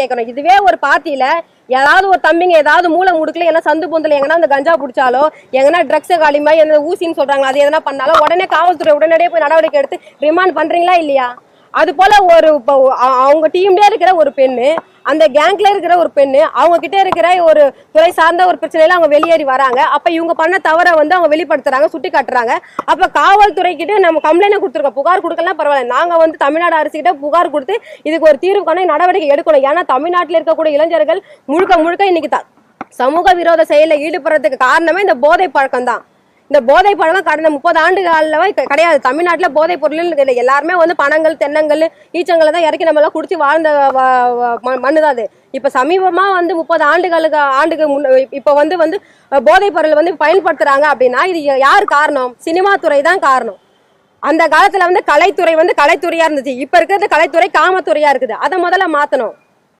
கேட்கணும். இதுவே ஒரு பார்ட்டியில ஏதாவது ஒரு தம்பிங்க ஏதாவது மூளை முடுக்கல ஏன்னா சந்து பொந்துல எங்கன்னா அந்த கஞ்சா பிடிச்சாலோ எங்கன்னா ட்ரக்ஸ் காலிமா எந்த ஊசின்னு சொல்றாங்க அது எதனா பண்ணாலும் உடனே காவல்துறை உடனடியே போய் நடவடிக்கை எடுத்து ரிமாண்ட் பண்றீங்களா இல்லையா? அது போல ஒரு இப்போ அவங்க டீம்லேயே இருக்கிற ஒரு பெண்ணு அந்த கேங்க்ல இருக்கிற ஒரு பெண்ணு அவங்க கிட்ட இருக்கிற ஒரு துறை சார்ந்த ஒரு பிரச்சனையில அவங்க வெளியேறி வராங்க. அப்ப இவங்க பண்ண தவறை வந்து அவங்க வெளிப்படுத்துறாங்க சுட்டி காட்டுறாங்க அப்ப காவல்துறை கிட்ட நம்ம கம்ப்ளைண்ட் கொடுத்துருக்கோம். புகார் கொடுக்கலாம் பரவாயில்ல. நாங்க வந்து தமிழ்நாடு அரசு கிட்ட புகார் கொடுத்து இதுக்கு ஒரு தீர்வு காண நடவடிக்கை எடுக்கணும். ஏன்னா தமிழ்நாட்டில் இருக்கக்கூடிய இளைஞர்கள் முழுக்க முழுக்க இன்னைக்கு த- சமூக விரோத செயலில் ஈடுபடுறதுக்கு காரணமே இந்த போதை பழக்கம் தான் இந்த போதை பழம் கடந்த முப்பது ஆண்டு காலமே கிடையாது. தமிழ்நாட்டில் போதைப் பொருள் எல்லாருமே வந்து பணங்கள் தென்னங்கள் ஈச்சங்களை தான் இறக்கி நம்ம எல்லாம் குடிச்சு வாழ்ந்த மண்ணு தான் அது. இப்போ சமீபமாக வந்து முப்பது ஆண்டுகளுக்கு ஆண்டுக்கு முன் இப்போ வந்து வந்து போதைப் பொருள் வந்து பயன்படுத்துறாங்க அப்படின்னா இது யார் காரணம்? சினிமா துறை தான் காரணம். அந்த காலத்தில் வந்து கலைத்துறை வந்து கலைத்துறையாக இருந்துச்சு. இப்போ இருக்கிறது கலைத்துறை காமத்துறையாக இருக்குது. அதை முதல்ல மாற்றணும்